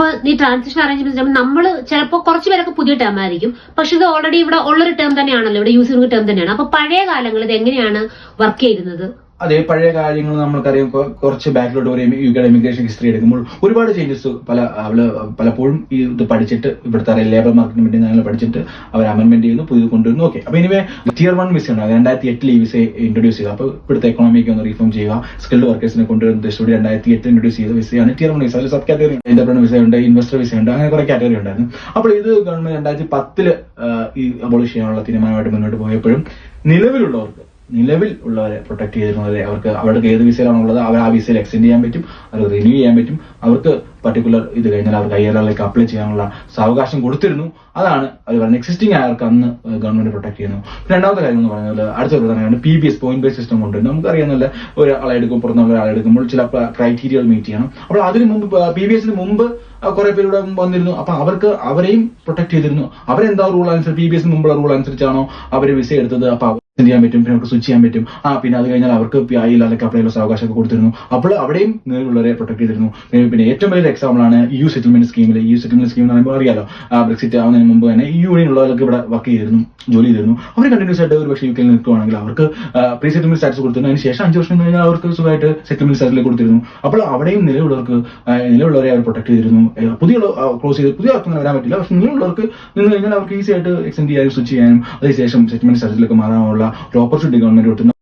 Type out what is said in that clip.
അപ്പൊ ഈ transition arrangement നമ്മൾ ചിലപ്പോൾ കുറച്ച് പേരൊക്കെ പുതിയ ടേം ആയിരിക്കും. പക്ഷെ ഇത് ഓൾറെഡി ഇവിടെ ഉള്ളൊരു ടേം തന്നെയാണല്ലോ ഇവിടെ യൂസ് ചെയ്യുന്ന ടേം തന്നെയാണ്. അപ്പൊ പഴയ കാലങ്ങളിൽ ഇത് എങ്ങനെയാണ് വർക്ക് ചെയ്തിരുന്നത്? അതേ പഴയ കാര്യങ്ങൾ നമ്മൾക്കറിയാം. കുറച്ച് ബാക്കിലോട്ട് ഒരു യു കെയുടെ ഇമിഗ്രേഷൻ ഹിസ്റ്ററി എടുക്കുമ്പോൾ ഒരുപാട് ചേഞ്ചസ് പല അവൾ പലപ്പോഴും ഈ ഇത് പഠിച്ചിട്ട് ഇവിടുത്തെ ലേബർ മാർക്കറ്റിന് വേണ്ടി ഞങ്ങൾ പഠിച്ചിട്ട് അവർ അമെൻമെന്റ് ചെയ്യുന്നു പുതിയത് കൊണ്ടുവരുന്നു. ഓക്കെ അപ്പൊ ഇനിവേ ടിയർ വൺ വിസ ഉണ്ട് രണ്ടായിരത്തി എട്ടിൽ ഈ വിസ ഇൻട്രൊഡ്യൂസ് ചെയ്യുക. അപ്പോൾ ഇവിടുത്തെ എക്കോണമിക്ക് ഒന്ന് റീഫോം ചെയ്യുക. സ്കിൽഡ് വർക്കേഴ്സിനെ കൊണ്ടുവരുന്ന ഉദ്ദേശത്തോടെ രണ്ടായിരത്തി എട്ടിൽ ഇൻട്രൊഡ്യൂസ് ചെയ്ത വിസയാണ് ടിയർ വൺ വിസ അതിൽ സബ് കാറ്റഗറി എന്റർപ്രണർ വിസ ഉണ്ട് ഇൻവെസ്റ്റർ വിസ ഉണ്ട് അങ്ങനെ കുറെ കാറ്റഗറി ഉണ്ടായിരുന്നു. അപ്പോൾ ഇത് ഗവൺമെന്റ് രണ്ടായിരത്തി പത്തിൽ ഈ അബോളിഷ് ചെയ്യാനുള്ള തീരുമാനമായിട്ട് മുന്നോട്ട് പോയപ്പോഴും നിലവിലുള്ളവർക്ക് നിലവിൽ ഉള്ളവരെ പ്രൊട്ടക്ട് ചെയ്തിരുന്നത് അവർക്ക് അവരുടെ ഏത് വിസയിലാണുള്ളത് അവർ ആ വിസയിൽ എക്സ്റ്റെൻഡ് ചെയ്യാൻ പറ്റും അവർക്ക് റിന്യൂ ചെയ്യാൻ പറ്റും. അവർക്ക് പർട്ടിക്കുലർ ഇത് കഴിഞ്ഞാൽ അവർക്ക് ഐ ആർ ആറിലേക്ക് അപ്ലൈ ചെയ്യാനുള്ള സാവകാശം കൊടുത്തിരുന്നു. അതാണ് അവർ പറഞ്ഞ എക്സിസ്റ്റിംഗ് ആയവർക്ക് അന്ന് ഗവൺമെന്റ് പ്രൊട്ടക്ട് ചെയ്യുന്നു. രണ്ടാമത്തെ കാര്യം എന്ന് പറയുന്നത് അടുത്ത ഒരു പ്രധാനമാണ് P B S point base system കൊണ്ട് നമുക്കറിയാവുന്നില്ല ഒരാളെ എടുക്കും പുറത്തുനിന്ന് നമ്മൾ എടുക്കുമ്പോൾ ചില ക്രൈറ്റീരിയൽ മീറ്റ് ചെയ്യണം. അപ്പോൾ അതിന് മുമ്പ് പി ബി എസിന് മുമ്പ് കുറെ പേര് ഇവിടെ വന്നിരുന്നു. അപ്പൊ അവർക്ക് അവരെയും പ്രൊട്ടക്ട് ചെയ്തിരുന്നു. അവരെന്താ റൂൾ അനുസരിച്ച് പി ബി എസിന് മുമ്പുള്ള റൂൾ അനുസരിച്ചാണോ അവർ വിസ എടുത്തത്? അപ്പൊ extend ചെയ്യാൻ പറ്റും? പിന്നെ അവർക്ക് സ്വിച്ച് ചെയ്യാൻ പറ്റും. ആ പിന്നെ അത് കഴിഞ്ഞാൽ അവർക്ക് ഐ അല്ലെങ്കിൽ അപ്ലൈ ഉള്ള അവകാശമൊക്കെ കൊടുത്തിരുന്നു. അപ്പോൾ അവിടെയും നിലവിലുള്ളവരെ പ്രൊട്ടക്ട് ചെയ്തിരുന്നു. പിന്നെ ഏറ്റവും വലിയ എക്സാമ്പിൾ ആണ് യു സെറ്റിൽമെന്റ് സ്കീമിൽ യു സെറ്റിൽമെന്റ് സ്കീം എന്ന് പറയുമ്പോൾ അറിയാലോ ബ്രെക്സിറ്റ് ആവുന്നതിന് മുമ്പ് തന്നെ യൂണിയൻ ഉള്ളവർക്ക് ഇവിടെ വർക്ക് ചെയ്തിരുന്നു ജോലി ചെയ്തിരുന്നു. അവർ കണ്ടിന്യൂസ് ആയിട്ട് ഒരു പക്ഷേ യു കെയിൽ നിൽക്കുകയാണെങ്കിൽ അവർക്ക് പ്രീ സെറ്റിൽമെന്റ് സ്റ്റാറ്റസ് കൊടുത്തിരുന്നു അതിന് ശേഷം അഞ്ച് വർഷം കഴിഞ്ഞാൽ അവർക്ക് സുഖമായിട്ട് സെറ്റിൽമെന്റ് സ്റ്റാറ്റസിൽ കൊടുത്തിരുന്നു. അപ്പോൾ അവിടെയും നിലവിലുള്ളവർക്ക് നിലവിലുള്ളവരെ അവർ പ്രൊട്ടക്ട് ചെയ്തിരുന്നു. പുതിയ ക്ലോസ് ചെയ്ത് പുതിയ ആർക്കും വരാൻ പറ്റില്ല. പക്ഷെ നിലവിലുള്ളവർക്ക് നിന്ന് കഴിഞ്ഞാൽ അവർക്ക് ഈസി ആയിട്ട് എക്സ്റ്റെൻഡ് ചെയ്യാനും സ്വിച്ച് ചെയ്യാനും അതിനുശേഷം സെറ്റിൽമെന്റ് സ്റ്റാറ്റസിലേക്ക് മാറാനുള്ള ഒരു ഓപ്പർച്യൂണിറ്റി ഗവൺമെന്റ് കൊടുത്തു